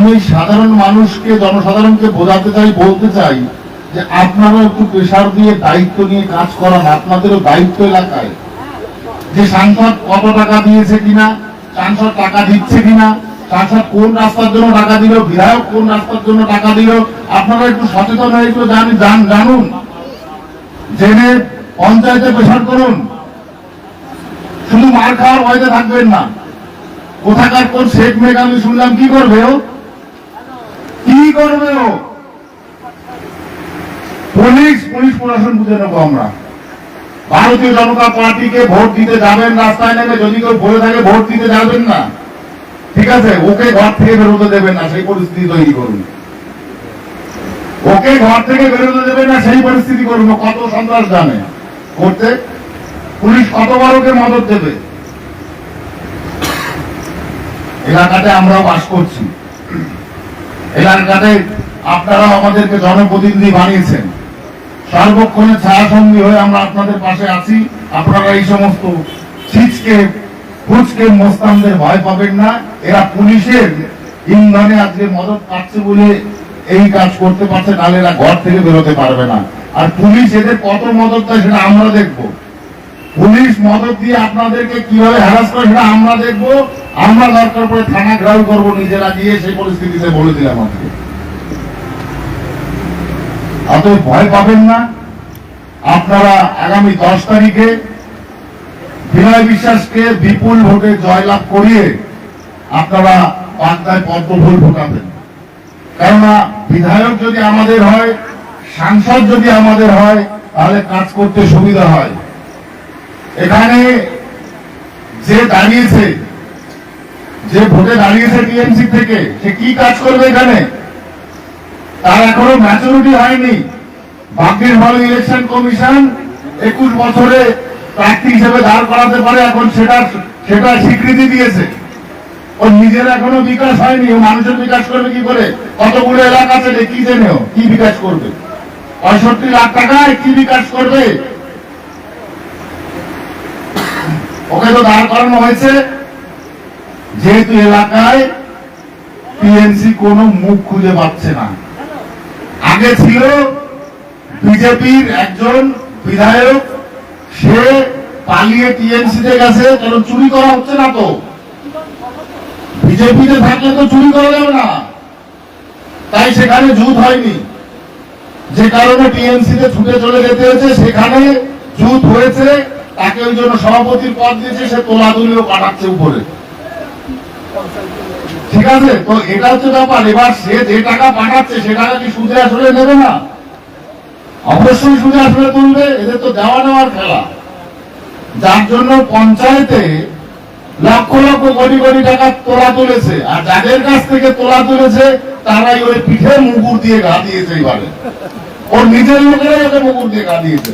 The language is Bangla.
আমি সাধারণ মানুষকে, জনসাধারণকে বোঝাতে চাই, বলতে চাই যে আপনারা একটু প্রেশার দিয়ে দায়িত্ব নিয়ে কাজ করান, আপনাদেরও দায়িত্ব এলাকায়। যে সাংসদ কত টাকা দিয়েছে কিনা, সাংসদ টাকা দিচ্ছে কিনা, সাংসদ কোন রাস্তার জন্য টাকা দিল, বিধায়ক কোন রাস্তার জন্য টাকা দিল, আপনারা একটু সচেতন হয়ে একটু জানি- জান- জানুন। জেনে পঞ্চায়েতে প্রেশার করুন। শুধু মার খাওয়ার ভয়তে থাকবেন না। কোথাকার কোন শেখ মেঘ আমি শুনলাম কি করবে ও? কি করবে ও? পুলিশ পুলিশ প্রশাসন বুঝে নেব আমরা। ভারতীয় জনতা পার্টিকে ভোট দিতে যাবেন, রাস্তায় নেমে যদি কেউ বলে থাকে ভোট দিতে যাবেন না। ঠিক আছে? ওকে ঘর থেকে বেরোতে দেবেন না, সেই পরিস্থিতি তৈরি করুন। ওকে ঘর থেকে বেরোতে দেবেন না, সেই পরিস্থিতি করুন। কত সন্ত্রাস জানে? করতে? পুলিশ কতবার ওকে মদত দেবে? এলাকাতে আমরাও বাস করছি। এলাকাতে আপনারাও আমাদেরকে জনপ্রতিনিধি বানিয়েছেন। সর্বক্ষণে ছায়াসঙ্গী হয়ে আমরা আপনাদের পাশে আছি। আপনারা এই সমস্ত ছিচকে, ফুচকে, মোস্তানদের ভয় পাবেন না। এরা পুলিশের ইন্ধনে আজকে মদত পাচ্ছে বলে এই কাজ করতে পারছে, নাহলে এরা ঘর থেকে বেরোতে পারবে না। আর পুলিশ এদের কত মদত দেয় সেটা আমরা দেখব। পুলিশ মদত দিয়ে আপনাদেরকে কীভাবে হ্যারাস করে সেটা আমরা দেখব। আমরা দরকার পড়ে থানা ঘেরাও করব, নিজেরা গিয়ে সেই পরিস্থিতিতে বলে দিলাম আজকে অত ভয় পাবেন না। আপনারা আগামী দশ তারিখে বিনয় বিশ্বাসকে বিপুল ভোটে জয়লাভ করিয়ে আপনারা বাগদায় পদ্মফুল ভোটাবেন। কেননা, বিধায়ক যদি আমাদের হয়, সাংসদ যদি আমাদের হয়, তাহলে কাজ করতে সুবিধা হয়। এখানে যে দাঁড়িয়েছে যে ভোটে দাঁড়িয়েছে টিএমসি থেকে, সে কি কাজ করবে এখানে? তার এখনও ম্যাচুরিটি হয়নি। ভাগ্যের ভালো ইলেকশন কমিশন একুশ বছরে প্রার্থী হিসেবে দাঁড় করাতে পারে, এখন সেটা সেটা স্বীকৃতি দিয়েছে। ওর নিজের এখনও বিকাশ হয়নি, ও মানুষের বিকাশ করবে কি করে? কতগুলো এলাকা থেকে কি জেনেও কি বিকাশ করবে? পঁয়ষট্টি লাখ টাকায় কি বিকাশ করবে? ওকে তো দাঁড় করানো হয়েছে। যেহেতু এলাকায় টিএমসি কোনো মুখ খুঁজে পাচ্ছে না। আগে ছিল বিজেপির একজন বিধায়ক, সে পালিয়ে টিএমসিতে গেছে কারণ চুরি করা হচ্ছে না তো? বিজেপিতে থাকলে তো চুরি করা যাবে না। তাই সেখানে জুত হয়নি। যে কারণে টিএমসিতে ছুটে চলে যেতে হয়েছে, সেখানে জুত হয়েছে, তাকে ওই জন্য সভাপতির পদ দিয়েছে, সে তোলাতুলিও পাঠাচ্ছে উপরে। ঠিক আছে, তো এটা হচ্ছে ব্যাপার। এবার সে যে টাকা পাঠাচ্ছে সে টাকা কি সুদে আসলে নেবে না? অবশ্যই সুদে আসলে তুলবে, এদের তো দেওয়া নেওয়ার খেলা। যার জন্য পঞ্চায়েতে লক্ষ লক্ষ কোটি কোটি টাকা তোলা তুলেছে, আর যাদের কাছ থেকে তোলা তুলেছে, তারাই ওই পিঠে মুগুর দিয়ে গা দিয়েছে এবারে। ওর নিজের লোকেরাই ওকে মুগুর দিয়ে গা দিয়েছে।